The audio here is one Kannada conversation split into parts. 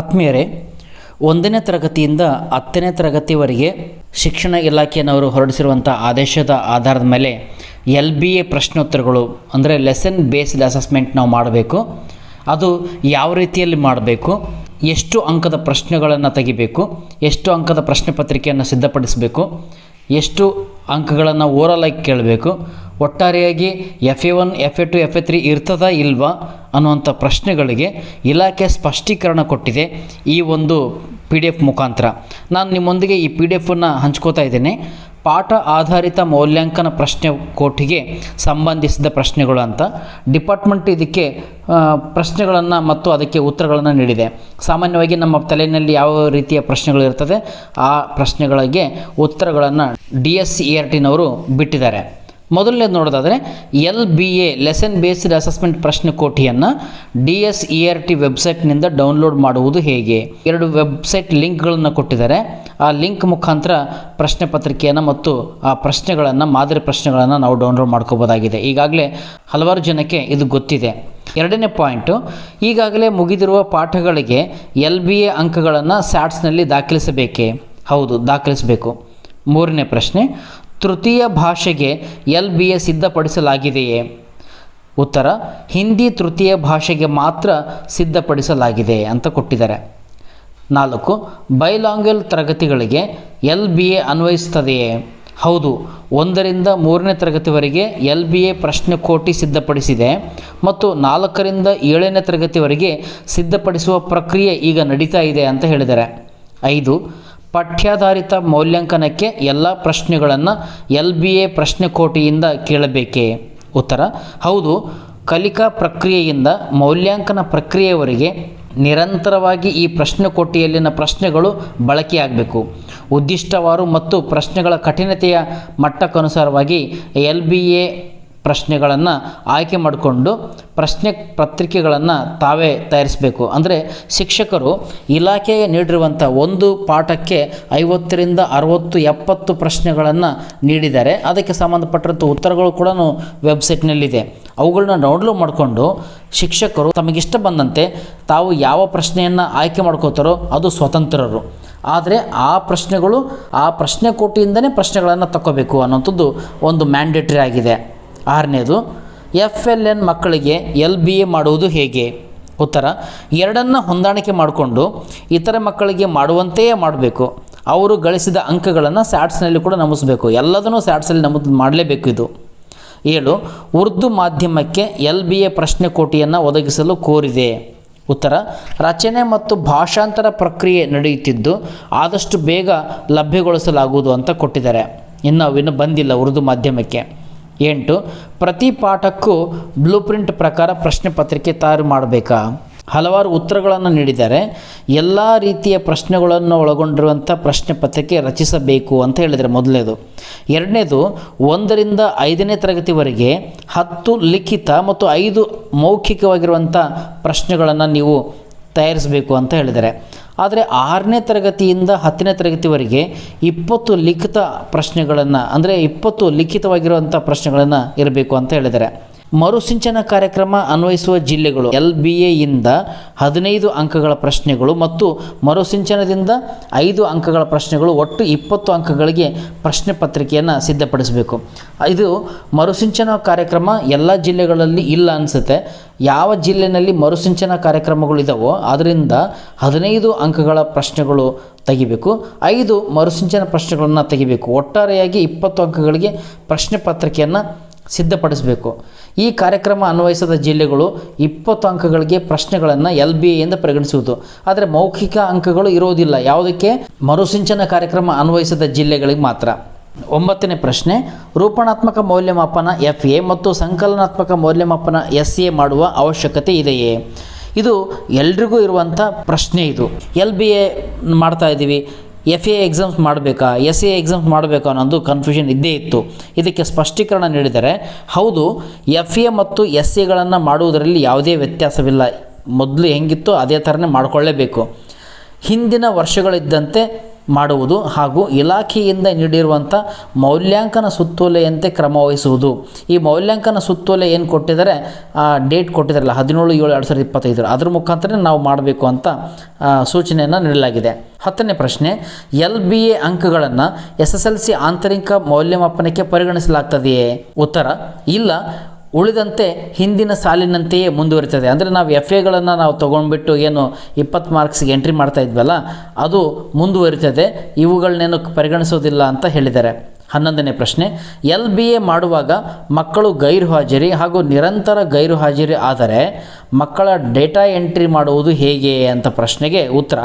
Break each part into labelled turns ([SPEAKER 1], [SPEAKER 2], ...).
[SPEAKER 1] ಆತ್ಮೀಯರೇ, ಒಂದನೇ ತರಗತಿಯಿಂದ ಹತ್ತನೇ ತರಗತಿವರೆಗೆ ಶಿಕ್ಷಣ ಇಲಾಖೆಯವರು ಹೊರಡಿಸಿರುವಂಥ ಆದೇಶದ ಆಧಾರದ ಮೇಲೆ ಎಲ್ ಬಿ ಎ ಪ್ರಶ್ನೋತ್ತರಗಳು, ಅಂದರೆ ಲೆಸನ್ ಬೇಸ್ಡ್ ಅಸೆಸ್ಮೆಂಟ್ ನಾವು ಮಾಡಬೇಕು. ಅದು ಯಾವ ರೀತಿಯಲ್ಲಿ ಮಾಡಬೇಕು, ಎಷ್ಟು ಅಂಕದ ಪ್ರಶ್ನೆಗಳನ್ನು ತೆಗಿಬೇಕು, ಎಷ್ಟು ಅಂಕದ ಪ್ರಶ್ನೆ ಪತ್ರಿಕೆಯನ್ನು ಸಿದ್ಧಪಡಿಸಬೇಕು, ಎಷ್ಟು ಅಂಕಗಳನ್ನು ಓರಲಾಗಿ ಕೇಳಬೇಕು ಒಟ್ಟಾರೆಯಾಗಿ F A one, F A two, F A three ಇರ್ತದಾ ಇಲ್ವಾ ಅನ್ನುವಂಥ ಪ್ರಶ್ನೆಗಳಿಗೆ ಇಲಾಖೆ ಸ್ಪಷ್ಟೀಕರಣ ಕೊಟ್ಟಿದೆ ಈ ಒಂದು ಪಿ ಡಿ ಎಫ್ ಮುಖಾಂತರ. ನಾನು ನಿಮ್ಮೊಂದಿಗೆ ಈ ಪಿ ಡಿ ಎಫನ್ನು ಹಂಚ್ಕೋತಾ ಇದ್ದೇನೆ. ಪಾಠ ಆಧಾರಿತ ಮೌಲ್ಯಾಂಕನ ಪ್ರಶ್ನೆ ಕೋಟಿಗೆ ಸಂಬಂಧಿಸಿದ ಪ್ರಶ್ನೆಗಳು ಅಂತ. ಡಿಪಾರ್ಟ್ಮೆಂಟ್ ಇದಕ್ಕೆ ಪ್ರಶ್ನೆಗಳನ್ನು ಮತ್ತು ಅದಕ್ಕೆ ಉತ್ತರಗಳನ್ನು ನೀಡಿದೆ. ಸಾಮಾನ್ಯವಾಗಿ ನಮ್ಮ ತಲೆಯಲ್ಲಿ ಯಾವ ರೀತಿಯ ಪ್ರಶ್ನೆಗಳು ಇರ್ತದೆ, ಆ ಪ್ರಶ್ನೆಗಳಿಗೆ ಉತ್ತರಗಳನ್ನು ಡಿ ಎಸ್ ಇ ಆರ್ ಟಿನವರು ಬಿಟ್ಟಿದ್ದಾರೆ. ಮೊದಲನೇದು ನೋಡೋದಾದರೆ L B A lesson based assessment ಪ್ರಶ್ನೆ ಕೋಟಿಯನ್ನು D S E R T ವೆಬ್ಸೈಟ್ನಿಂದ download ಮಾಡುವುದು ಹೇಗೆ? ಎರಡು ವೆಬ್ಸೈಟ್ ಲಿಂಕ್ಗಳನ್ನು ಕೊಟ್ಟಿದ್ದಾರೆ. ಆ ಲಿಂಕ್ ಮುಖಾಂತರ ಪ್ರಶ್ನೆ ಪತ್ರಿಕೆಯನ್ನು ಮತ್ತು ಆ ಪ್ರಶ್ನೆಗಳನ್ನು, ಮಾದರಿ ಪ್ರಶ್ನೆಗಳನ್ನು ನಾವು ಡೌನ್ಲೋಡ್ ಮಾಡ್ಕೋಬೋದಾಗಿದೆ. ಈಗಾಗಲೇ ಹಲವಾರು ಜನಕ್ಕೆ ಇದು ಗೊತ್ತಿದೆ. ಎರಡನೇ ಪಾಯಿಂಟು ಈಗಾಗಲೇ ಮುಗಿದಿರುವ ಪಾಠಗಳಿಗೆ ಎಲ್ ಬಿ ಎ ಅಂಕಗಳನ್ನು ಸ್ಯಾಟ್ಸ್ನಲ್ಲಿ ದಾಖಲಿಸಬೇಕೇ? ಹೌದು, ದಾಖಲಿಸಬೇಕು. ಮೂರನೇ ಪ್ರಶ್ನೆ ತೃತೀಯ ಭಾಷೆಗೆ ಎಲ್ ಬಿ ಎ ಸಿದ್ಧಪಡಿಸಲಾಗಿದೆಯೇ? ಉತ್ತರ, ಹಿಂದಿ ತೃತೀಯ ಭಾಷೆಗೆ ಮಾತ್ರ ಸಿದ್ಧಪಡಿಸಲಾಗಿದೆ ಅಂತ ಕೊಟ್ಟಿದ್ದಾರೆ. ನಾಲ್ಕು ಬೈಲಾಂಗ್ವೆಲ್ ತರಗತಿಗಳಿಗೆ ಎಲ್ ಬಿ ಎ ಅನ್ವಯಿಸ್ತದೆಯೇ ಹೌದು, ಒಂದರಿಂದ ಮೂರನೇ ತರಗತಿವರೆಗೆ ಎಲ್ ಬಿ ಎ ಪ್ರಶ್ನೆ ಕೋಟಿ ಸಿದ್ಧಪಡಿಸಿದೆ ಮತ್ತು ನಾಲ್ಕರಿಂದ ಏಳನೇ ತರಗತಿವರೆಗೆ ಸಿದ್ಧಪಡಿಸುವ ಪ್ರಕ್ರಿಯೆ ಈಗ ನಡೀತಾ ಇದೆ ಅಂತ ಹೇಳಿದ್ದಾರೆ. ಐದು ಪಠ್ಯಾಧಾರಿತ ಮೌಲ್ಯಾಂಕನಕ್ಕೆ ಎಲ್ಲ ಪ್ರಶ್ನೆಗಳನ್ನು ಎಲ್ ಬಿ ಎ ಪ್ರಶ್ನೆ ಕೋಟಿಯಿಂದ ಕೇಳಬೇಕೇ? ಉತ್ತರ, ಹೌದು. ಕಲಿಕಾ ಪ್ರಕ್ರಿಯೆಯಿಂದ ಮೌಲ್ಯಾಂಕನ ಪ್ರಕ್ರಿಯೆಯವರೆಗೆ ನಿರಂತರವಾಗಿ ಈ ಪ್ರಶ್ನೆ ಕೋಟಿಯಲ್ಲಿನ ಪ್ರಶ್ನೆಗಳು ಬಳಕೆಯಾಗಬೇಕು ಉದ್ದಿಷ್ಟವಾರು ಮತ್ತು ಪ್ರಶ್ನೆಗಳ ಕಠಿಣತೆಯ ಮಟ್ಟಕ್ಕನುಸಾರವಾಗಿ ಎಲ್ ಬಿ ಎ ಪ್ರಶ್ನೆಗಳನ್ನು ಆಯ್ಕೆ ಮಾಡಿಕೊಂಡು ಪ್ರಶ್ನೆ ಪತ್ರಿಕೆಗಳನ್ನು ತಾವೇ ತಯಾರಿಸಬೇಕು. ಅಂದರೆ ಶಿಕ್ಷಕರು ಇಲಾಖೆಗೆ ನೀಡಿರುವಂಥ ಒಂದು ಪಾಠಕ್ಕೆ ಐವತ್ತರಿಂದ ಅರುವತ್ತು, ಎಪ್ಪತ್ತು ಪ್ರಶ್ನೆಗಳನ್ನು ನೀಡಿದ್ದಾರೆ. ಅದಕ್ಕೆ ಸಂಬಂಧಪಟ್ಟಂಥ ಉತ್ತರಗಳು ಕೂಡ ವೆಬ್ಸೈಟ್ನಲ್ಲಿದೆ. ಅವುಗಳನ್ನ ಡೌನ್ಲೋಡ್ ಮಾಡಿಕೊಂಡು ಶಿಕ್ಷಕರು ತಮಗಿಷ್ಟ ಬಂದಂತೆ ತಾವು ಯಾವ ಪ್ರಶ್ನೆಯನ್ನು ಆಯ್ಕೆ ಮಾಡ್ಕೋತಾರೋ ಅದು ಸ್ವತಂತ್ರರು. ಆದರೆ ಆ ಪ್ರಶ್ನೆಗಳು ಆ ಪ್ರಶ್ನೆ ಕೋಟಿಯಿಂದನೇ ಪ್ರಶ್ನೆಗಳನ್ನು ತಗೋಬೇಕು ಅನ್ನೋಂಥದ್ದು ಒಂದು ಮ್ಯಾಂಡೇಟ್ರಿ ಆಗಿದೆ. ಆರನೇದು ಎಫ್ ಎಲ್ ಎನ್ ಮಕ್ಕಳಿಗೆ ಎಲ್ ಬಿ ಎ ಮಾಡುವುದು ಹೇಗೆ? ಉತ್ತರ, ಎರಡನ್ನು ಹೊಂದಾಣಿಕೆ ಮಾಡಿಕೊಂಡು ಇತರ ಮಕ್ಕಳಿಗೆ ಮಾಡುವಂತೆಯೇ ಮಾಡಬೇಕು. ಅವರು ಗಳಿಸಿದ ಅಂಕಗಳನ್ನು ಸ್ಯಾಟ್ಸ್ನಲ್ಲಿ ಕೂಡ ನಮೂಸಬೇಕು ಎಲ್ಲದನ್ನೂ ಸ್ಯಾಟ್ಸಲ್ಲಿ ನಮೂದು ಮಾಡಲೇಬೇಕು ಇದು. ಏಳು, ಉರ್ದು ಮಾಧ್ಯಮಕ್ಕೆ ಎಲ್ ಬಿ ಎ ಪ್ರಶ್ನೆ ಕೋಟಿಯನ್ನು ಒದಗಿಸಲು ಕೋರಿದೆ. ಉತ್ತರ, ರಚನೆ ಮತ್ತು ಭಾಷಾಂತರ ಪ್ರಕ್ರಿಯೆ ನಡೆಯುತ್ತಿದ್ದು ಆದಷ್ಟು ಬೇಗ ಲಭ್ಯಗೊಳಿಸಲಾಗುವುದು ಅಂತ ಕೊಟ್ಟಿದ್ದಾರೆ. ಇನ್ನು ಇನ್ನು ಬಂದಿಲ್ಲ ಉರ್ದು ಮಾಧ್ಯಮಕ್ಕೆ. ಎಂಟು, ಪ್ರತಿ ಪಾಠಕ್ಕೂ ಬ್ಲೂ ಪ್ರಿಂಟ್ ಪ್ರಕಾರ ಪ್ರಶ್ನೆ ಪತ್ರಿಕೆ ತಯಾರು ಮಾಡಬೇಕಾ. ಹಲವಾರು ಉತ್ತರಗಳನ್ನು ನೀಡಿದ್ದಾರೆ. ಎಲ್ಲ ರೀತಿಯ ಪ್ರಶ್ನೆಗಳನ್ನು ಒಳಗೊಂಡಿರುವಂಥ ಪ್ರಶ್ನೆ ಪತ್ರಿಕೆ ರಚಿಸಬೇಕು ಅಂತ ಹೇಳಿದರೆ ಮೊದಲನೇದು. ಎರಡನೇದು, ಒಂದರಿಂದ ಐದನೇ ತರಗತಿವರೆಗೆ ಹತ್ತು ಲಿಖಿತ ಮತ್ತು ಐದು ಮೌಖಿಕವಾಗಿರುವಂಥ ಪ್ರಶ್ನೆಗಳನ್ನು ನೀವು ತಯಾರಿಸಬೇಕು ಅಂತ ಹೇಳಿದ್ದಾರೆ. ಆದರೆ ಆರನೇ ತರಗತಿಯಿಂದ ಹತ್ತನೇ ತರಗತಿವರೆಗೆ ಇಪ್ಪತ್ತು ಲಿಖಿತ ಪ್ರಶ್ನೆಗಳನ್ನು, ಅಂದರೆ ಇಪ್ಪತ್ತು ಲಿಖಿತವಾಗಿರುವಂಥ ಪ್ರಶ್ನೆಗಳನ್ನು ಇರಬೇಕು ಅಂತ ಹೇಳಿದ್ದಾರೆ. ಮರುಸಿಂಚನ ಕಾರ್ಯಕ್ರಮ ಅನ್ವಯಿಸುವ ಜಿಲ್ಲೆಗಳು ಎಲ್ ಬಿ ಎಯಿಂದ ಹದಿನೈದು ಅಂಕಗಳ ಪ್ರಶ್ನೆಗಳು ಮತ್ತು ಮರುಸಿಂಚನದಿಂದ ಐದು ಅಂಕಗಳ ಪ್ರಶ್ನೆಗಳು, ಒಟ್ಟು ಇಪ್ಪತ್ತು ಅಂಕಗಳಿಗೆ ಪ್ರಶ್ನೆ ಪತ್ರಿಕೆಯನ್ನು ಸಿದ್ಧಪಡಿಸಬೇಕು. ಇದು ಮರುಸಿಂಚನ ಕಾರ್ಯಕ್ರಮ ಎಲ್ಲ ಜಿಲ್ಲೆಗಳಲ್ಲಿ ಇಲ್ಲ ಅನಿಸುತ್ತೆ. ಯಾವ ಜಿಲ್ಲೆಯಲ್ಲಿ ಮರುಸಿಂಚನ ಕಾರ್ಯಕ್ರಮಗಳು ಇದ್ದಾವೋ ಅದರಿಂದ ಹದಿನೈದು ಅಂಕಗಳ ಪ್ರಶ್ನೆಗಳು ತೆಗಿಬೇಕು. ಐದು ಮರುಸಿಂಚನ ಪ್ರಶ್ನೆಗಳನ್ನು ತೆಗಿಬೇಕು. ಒಟ್ಟಾರೆಯಾಗಿ ಇಪ್ಪತ್ತು ಅಂಕಗಳಿಗೆ ಪ್ರಶ್ನೆ ಪತ್ರಿಕೆಯನ್ನು ಸಿದ್ಧಪಡಿಸಬೇಕು. ಈ ಕಾರ್ಯಕ್ರಮ ಅನ್ವಯಿಸದ ಜಿಲ್ಲೆಗಳು ಇಪ್ಪತ್ತು ಅಂಕಗಳಿಗೆ ಪ್ರಶ್ನೆಗಳನ್ನು ಎಲ್ ಬಿ ಎಯಿಂದ ಪರಿಗಣಿಸುವುದು. ಆದರೆ ಮೌಖಿಕ ಅಂಕಗಳು ಇರೋದಿಲ್ಲ. ಯಾವುದಕ್ಕೆ? ಮರುಸಿಂಚನ ಕಾರ್ಯಕ್ರಮ ಅನ್ವಯಿಸದ ಜಿಲ್ಲೆಗಳಿಗೆ ಮಾತ್ರ. ಒಂಬತ್ತನೇ ಪ್ರಶ್ನೆ, ರೂಪಣಾತ್ಮಕ ಮೌಲ್ಯಮಾಪನ ಎಫ್ ಎ ಮತ್ತು ಸಂಕಲನಾತ್ಮಕ ಮೌಲ್ಯಮಾಪನ ಎಸ್ ಎ ಮಾಡುವ ಅವಶ್ಯಕತೆ ಇದೆಯೇ? ಇದು ಎಲ್ರಿಗೂ ಇರುವಂಥ ಪ್ರಶ್ನೆ ಇದು. ಎಲ್ ಬಿ ಎ ಮಾಡ್ತಾ ಇದ್ದೀವಿ ಎಫ್ ಎ ಎಕ್ಸಾಮ್ಸ್ ಮಾಡಬೇಕಾ? ಎಸ್ ಎ ಎಕ್ಸಾಮ್ಸ್ ಮಾಡಬೇಕಾ ಅನ್ನೋದು ಕನ್ಫ್ಯೂಷನ್ ಇದ್ದೇ ಇತ್ತು. ಇದಕ್ಕೆ ಸ್ಪಷ್ಟೀಕರಣ ನೀಡಿದರೆ, ಹೌದು ಎಫ್ ಎ ಮತ್ತು ಎಸ್ ಎಗಳನ್ನು ಮಾಡುವುದರಲ್ಲಿ ಯಾವುದೇ ವ್ಯತ್ಯಾಸವಿಲ್ಲ. ಮೊದಲು ಹೆಂಗಿತ್ತು ಅದೇ ಥರನೇ ಮಾಡಿಕೊಳ್ಳೇಬೇಕು. ಹಿಂದಿನ ವರ್ಷಗಳಿದ್ದಂತೆ ಮಾಡುವುದು ಹಾಗೂ ಇಲಾಖೆಯಿಂದ ನೀಡಿರುವಂಥ ಮೌಲ್ಯಾಂಕನ ಸುತ್ತೋಲೆಯಂತೆ ಕ್ರಮವಹಿಸುವುದು ಈ ಮೌಲ್ಯಾಂಕನ ಸುತ್ತೋಲೆ ಏನು ಕೊಟ್ಟಿದ್ದಾರೆ? ಡೇಟ್ ಕೊಟ್ಟಿದ್ದಾರಲ್ಲ, ಹದಿನೇಳು ಏಳು ಎರಡು ಸಾವಿರದ ಇಪ್ಪತ್ತೈದರ ಅದ್ರ ಮುಖಾಂತರ ನಾವು ಮಾಡಬೇಕು ಅಂತ ಸೂಚನೆಯನ್ನು ನೀಡಲಾಗಿದೆ. ಹತ್ತನೇ ಪ್ರಶ್ನೆ, ಎಲ್ ಬಿ ಎ ಅಂಕಗಳನ್ನು ಎಸ್ ಎಸ್ ಎಲ್ ಸಿ ಆಂತರಿಕ ಮೌಲ್ಯಮಾಪನಕ್ಕೆ ಪರಿಗಣಿಸಲಾಗ್ತದೆಯೇ? ಉತ್ತರ, ಇಲ್ಲ. ಉಳಿದಂತೆ ಹಿಂದಿನ ಸಾಲಿನಂತೆಯೇ ಮುಂದುವರಿತದೆ. ಅಂದರೆ ನಾವು ಎಫ್ ಎಗಳನ್ನು ನಾವು ತೊಗೊಂಡ್ಬಿಟ್ಟು ಏನು ಇಪ್ಪತ್ತು ಮಾರ್ಕ್ಸ್ಗೆ ಎಂಟ್ರಿ ಮಾಡ್ತಾ ಇದ್ವಲ್ಲ, ಅದು ಮುಂದುವರಿತದೆ. ಇವುಗಳನ್ನೇನು ಪರಿಗಣಿಸೋದಿಲ್ಲ ಅಂತ ಹೇಳಿದ್ದಾರೆ. ಹನ್ನೊಂದನೇ ಪ್ರಶ್ನೆ ಎಲ್ ಬಿ ಎ ಮಾಡುವಾಗ ಮಕ್ಕಳು ಗೈರು ಹಾಜರಿ ಹಾಗೂ ನಿರಂತರ ಗೈರು ಹಾಜರಿ ಆದರೆ ಮಕ್ಕಳ ಡೇಟಾ ಎಂಟ್ರಿ ಮಾಡುವುದು ಹೇಗೆ ಅಂತ ಪ್ರಶ್ನೆಗೆ ಉತ್ತರ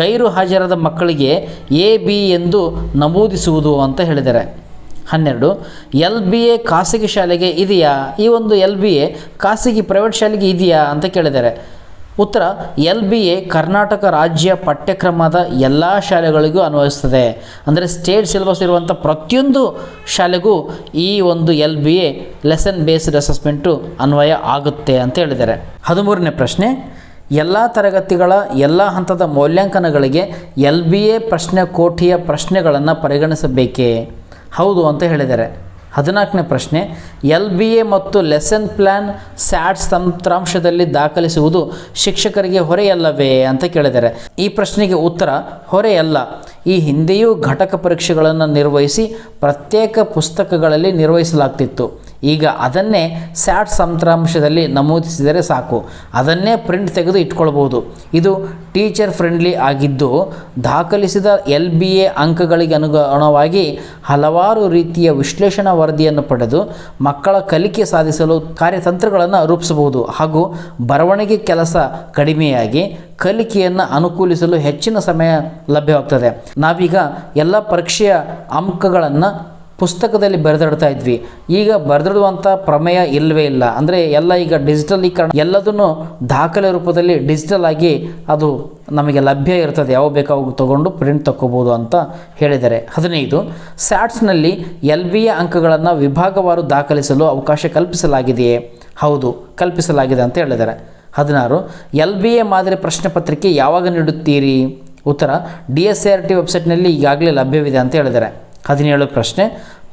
[SPEAKER 1] ಗೈರು ಹಾಜರಾದ ಮಕ್ಕಳಿಗೆ ಎ ಬಿ ಎಂದು ನಮೂದಿಸುವುದು ಅಂತ ಹೇಳಿದ್ದಾರೆ. ಹನ್ನೆರಡು, ಎಲ್ ಬಿ ಎ ಖಾಸಗಿ ಶಾಲೆಗೆ ಇದೆಯಾ? ಈ ಒಂದು ಎಲ್ ಬಿ ಎ ಖಾಸಗಿ ಪ್ರೈವೇಟ್ ಶಾಲೆಗೆ ಇದೆಯಾ ಅಂತ ಕೇಳಿದ್ದಾರೆ. ಉತ್ತರ, ಎಲ್ ಬಿ ಎ ಕರ್ನಾಟಕ ರಾಜ್ಯ ಪಠ್ಯಕ್ರಮದ ಎಲ್ಲ ಶಾಲೆಗಳಿಗೂ ಅನ್ವಯಿಸ್ತದೆ ಅಂದರೆ ಸ್ಟೇಟ್ ಸಿಲೆಬಸ್ ಇರುವಂಥ ಪ್ರತಿಯೊಂದು ಶಾಲೆಗೂ ಈ ಒಂದು L B A lesson based assessment ಅನ್ವಯ ಆಗುತ್ತೆ ಅಂತ ಹೇಳಿದ್ದಾರೆ. ಹದಿಮೂರನೇ ಪ್ರಶ್ನೆ, ಎಲ್ಲ ತರಗತಿಗಳ ಎಲ್ಲ ಹಂತದ ಮೌಲ್ಯಾಂಕನಗಳಿಗೆ ಎಲ್ ಬಿ ಎ ಪ್ರಶ್ನೆ ಕೋಟಿಯ ಪ್ರಶ್ನೆಗಳನ್ನು ಪರಿಗಣಿಸಬೇಕೇ? ಹೌದು ಅಂತ ಹೇಳಿದ್ದಾರೆ. ಹದಿನಾಲ್ಕನೇ ಪ್ರಶ್ನೆ, ಎಲ್ ಬಿ ಎ ಮತ್ತು ಲೆಸನ್ ಪ್ಲ್ಯಾನ್ ಸ್ಯಾಟ್ಸ್ ತಂತ್ರಾಂಶದಲ್ಲಿ ದಾಖಲಿಸುವುದು ಶಿಕ್ಷಕರಿಗೆ ಹೊರೆಯಲ್ಲವೇ ಅಂತ ಕೇಳಿದ್ದಾರೆ. ಈ ಪ್ರಶ್ನೆಗೆ ಉತ್ತರ, ಹೊರೆಯಲ್ಲ. ಈ ಹಿಂದೆಯೂ ಘಟಕ ಪರೀಕ್ಷೆಗಳನ್ನು ನಿರ್ವಹಿಸಿ ಪ್ರತ್ಯೇಕ ಪುಸ್ತಕಗಳಲ್ಲಿ ನಿರ್ವಹಿಸಲಾಗ್ತಿತ್ತು. ಈಗ ಅದನ್ನೇ ಸ್ಯಾಟ್ ಸಂತ್ರಾಂಶದಲ್ಲಿ ನಮೂದಿಸಿದರೆ ಸಾಕು. ಅದನ್ನೇ ಪ್ರಿಂಟ್ ತೆಗೆದು ಇಟ್ಕೊಳ್ಬೋದು. ಇದು ಟೀಚರ್ ಫ್ರೆಂಡ್ಲಿ ಆಗಿದ್ದು, ದಾಖಲಿಸಿದ ಎಲ್ ಬಿ ಎ ಅಂಕಗಳಿಗೆ ಅನುಗುಣವಾಗಿ ಹಲವಾರು ರೀತಿಯ ವಿಶ್ಲೇಷಣಾ ವರದಿಯನ್ನು ಪಡೆದು ಮಕ್ಕಳ ಕಲಿಕೆ ಸಾಧಿಸಲು ಕಾರ್ಯತಂತ್ರಗಳನ್ನು ರೂಪಿಸಬಹುದು. ಹಾಗೂ ಬರವಣಿಗೆ ಕೆಲಸ ಕಡಿಮೆಯಾಗಿ ಕಲಿಕೆಯನ್ನು ಅನುಕೂಲಿಸಲು ಹೆಚ್ಚಿನ ಸಮಯ ಲಭ್ಯವಾಗ್ತದೆ. ನಾವೀಗ ಎಲ್ಲ ಪರೀಕ್ಷೆಯ ಅಂಕಗಳನ್ನು ಪುಸ್ತಕದಲ್ಲಿ ಬರೆದಿಡ್ತಾ ಇದ್ವಿ. ಈಗ ಬರೆದಿಡುವಂಥ ಪ್ರಮೇಯ ಇಲ್ಲವೇ ಇಲ್ಲ. ಅಂದರೆ ಎಲ್ಲ ಈಗ ಡಿಜಿಟಲೀಕರಣ ಎಲ್ಲದನ್ನು ದಾಖಲೆ ರೂಪದಲ್ಲಿ ಡಿಜಿಟಲ್ ಆಗಿ ಅದು ನಮಗೆ ಲಭ್ಯ ಇರ್ತದೆ. ಯಾವ ಬೇಕಾವಾಗ ತಗೊಂಡು ಪ್ರಿಂಟ್ ತಕ್ಕೋಬೋದು ಅಂತ ಹೇಳಿದ್ದಾರೆ. ಹದಿನೈದು, ಸ್ಯಾಟ್ಸ್ನಲ್ಲಿ ಎಲ್ ಬಿ ಎ ಅಂಕಗಳನ್ನು ವಿಭಾಗವಾರು ದಾಖಲಿಸಲು ಅವಕಾಶ ಕಲ್ಪಿಸಲಾಗಿದೆಯೇ? ಹೌದು, ಕಲ್ಪಿಸಲಾಗಿದೆ ಅಂತ ಹೇಳಿದ್ದಾರೆ. ಹದಿನಾರು, ಎಲ್ ಬಿ ಎ ಮಾದರಿ ಪ್ರಶ್ನೆ ಪತ್ರಿಕೆ ಯಾವಾಗ ನೀಡುತ್ತೀರಿ? ಉತ್ತರ, ಡಿ ಎಸ್ ಆರ್ ಟಿ ವೆಬ್ಸೈಟ್ನಲ್ಲಿ ಈಗಾಗಲೇ ಲಭ್ಯವಿದೆ ಅಂತ ಹೇಳಿದ್ದಾರೆ. ಹದಿನೇಳು ಪ್ರಶ್ನೆ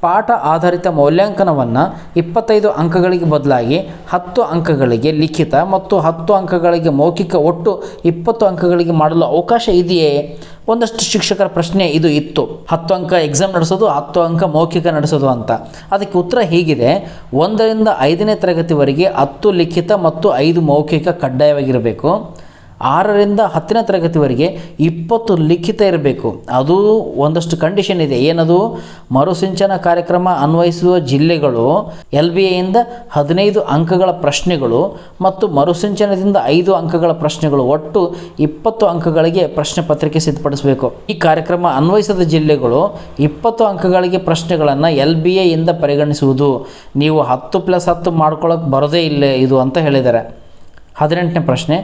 [SPEAKER 1] ಪಾಠ ಆಧಾರಿತ ಮೌಲ್ಯಾಂಕನವನ್ನು ಇಪ್ಪತ್ತೈದು ಅಂಕಗಳಿಗೆ ಬದಲಾಗಿ ಹತ್ತು ಅಂಕಗಳಿಗೆ ಲಿಖಿತ ಮತ್ತು ಹತ್ತು ಅಂಕಗಳಿಗೆ ಮೌಖಿಕ ಒಟ್ಟು ಇಪ್ಪತ್ತು ಅಂಕಗಳಿಗೆ ಮಾಡಲು ಅವಕಾಶ ಇದೆಯೇ? ಒಂದಷ್ಟು ಶಿಕ್ಷಕರ ಪ್ರಶ್ನೆ ಇದು ಇತ್ತು. ಹತ್ತು ಅಂಕ ಎಕ್ಸಾಮ್ ನಡೆಸೋದು, ಹತ್ತು ಅಂಕ ಮೌಖಿಕ ನಡೆಸೋದು ಅಂತ. ಅದಕ್ಕೆ ಉತ್ತರ ಹೀಗಿದೆ. ಒಂದರಿಂದ ಐದನೇ ತರಗತಿವರೆಗೆ ಹತ್ತು ಲಿಖಿತ ಮತ್ತು ಐದು ಮೌಖಿಕ ಕಡ್ಡಾಯವಾಗಿರಬೇಕು. ಆರರಿಂದ ಹತ್ತನೇ ತರಗತಿವರೆಗೆ ಇಪ್ಪತ್ತು ಲಿಖಿತ ಇರಬೇಕು. ಅದು ಒಂದಷ್ಟು ಕಂಡೀಷನ್ ಇದೆ. ಏನದು? ಮರುಸಿಂಚನ ಕಾರ್ಯಕ್ರಮ ಅನ್ವಯಿಸುವ ಜಿಲ್ಲೆಗಳು ಎಲ್ ಬಿ ಎಯಿಂದ ಹದಿನೈದು ಅಂಕಗಳ ಪ್ರಶ್ನೆಗಳು ಮತ್ತು ಮರುಸಿಂಚನದಿಂದ ಐದು ಅಂಕಗಳ ಪ್ರಶ್ನೆಗಳು. ಒಟ್ಟು ಇಪ್ಪತ್ತು ಅಂಕಗಳಿಗೆ ಪ್ರಶ್ನೆ ಪತ್ರಿಕೆ ಸಿದ್ಧಪಡಿಸಬೇಕು. ಈ ಕಾರ್ಯಕ್ರಮ ಅನ್ವಯಿಸದ ಜಿಲ್ಲೆಗಳು ಇಪ್ಪತ್ತು ಅಂಕಗಳಿಗೆ ಪ್ರಶ್ನೆಗಳನ್ನು ಎಲ್ ಬಿ ಎಯಿಂದ ಪರಿಗಣಿಸುವುದು. ನೀವು ಹತ್ತು ಪ್ಲಸ್ ಹತ್ತು ಮಾಡ್ಕೊಳ್ಳೋಕೆ ಬರೋದೇ ಇಲ್ಲ ಇದು ಅಂತ ಹೇಳಿದ್ದಾರೆ. ಹದಿನೆಂಟನೇ ಪ್ರಶ್ನೆ,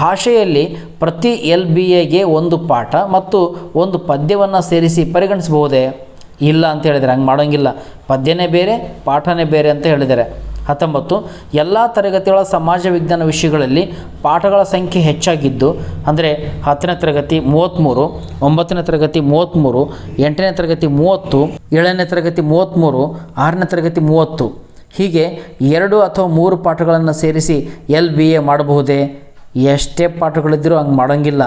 [SPEAKER 1] ಭಾಷೆಯಲ್ಲಿ ಪ್ರತಿ ಎಲ್ ಬಿ ಎಗೆ ಒಂದು ಪಾಠ ಮತ್ತು ಒಂದು ಪದ್ಯವನ್ನು ಸೇರಿಸಿ ಪರಿಗಣಿಸಬಹುದೇ? ಇಲ್ಲ ಅಂತ ಹೇಳಿದರೆ ಹಂಗೆ ಮಾಡೋಂಗಿಲ್ಲ. ಪದ್ಯನೇ ಬೇರೆ, ಪಾಠನೇ ಬೇರೆ ಅಂತ ಹೇಳಿದ್ದಾರೆ. ಹತ್ತೊಂಬತ್ತು, ಎಲ್ಲ ತರಗತಿಗಳ ಸಮಾಜ ವಿಜ್ಞಾನ ವಿಷಯಗಳಲ್ಲಿ ಪಾಠಗಳ ಸಂಖ್ಯೆ ಹೆಚ್ಚಾಗಿದ್ದು, ಅಂದರೆ ಹತ್ತನೇ ತರಗತಿ ಮೂವತ್ತ್ಮೂರು ಒಂಬತ್ತನೇ ತರಗತಿ ಮೂವತ್ತ್ಮೂರು ಎಂಟನೇ ತರಗತಿ ಮೂವತ್ತು, ಏಳನೇ ತರಗತಿ ಮೂವತ್ತ್ಮೂರು ಆರನೇ ತರಗತಿ ಮೂವತ್ತು. ಹೀಗೆ ಎರಡು ಅಥವಾ ಮೂರು ಪಾಠಗಳನ್ನು ಸೇರಿಸಿ ಎಲ್ ಬಿ ಎ ಮಾಡಬಹುದೇ? ಎಷ್ಟೇ ಪಾಠಗಳಿದ್ದರೂ ಹಂಗೆ ಮಾಡೋಂಗಿಲ್ಲ.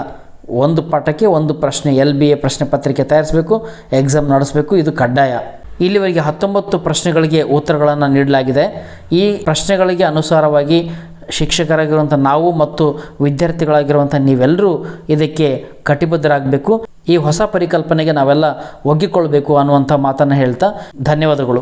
[SPEAKER 1] ಒಂದು ಪಾಠಕ್ಕೆ ಒಂದು ಪ್ರಶ್ನೆ, ಎಲ್ ಬಿ ಎ ಪ್ರಶ್ನೆ ಪತ್ರಿಕೆ ತಯಾರಿಸಬೇಕು, ಎಕ್ಸಾಮ್ ನಡೆಸಬೇಕು, ಇದು ಕಡ್ಡಾಯ. ಇಲ್ಲಿವರೆಗೆ ಹತ್ತೊಂಬತ್ತು ಪ್ರಶ್ನೆಗಳಿಗೆ ಉತ್ತರಗಳನ್ನು ನೀಡಲಾಗಿದೆ. ಈ ಪ್ರಶ್ನೆಗಳಿಗೆ ಅನುಸಾರವಾಗಿ ಶಿಕ್ಷಕರಾಗಿರುವಂಥ ನಾವು ಮತ್ತು ವಿದ್ಯಾರ್ಥಿಗಳಾಗಿರುವಂಥ ನೀವೆಲ್ಲರೂ ಇದಕ್ಕೆ ಕಟಿಬದ್ಧರಾಗಬೇಕು. ಈ ಹೊಸ ಪರಿಕಲ್ಪನೆಗೆ ನಾವೆಲ್ಲ ಒಗ್ಗಿಕೊಳ್ಬೇಕು ಅನ್ನುವಂಥ ಮಾತನ್ನು ಹೇಳ್ತಾ ಧನ್ಯವಾದಗಳು.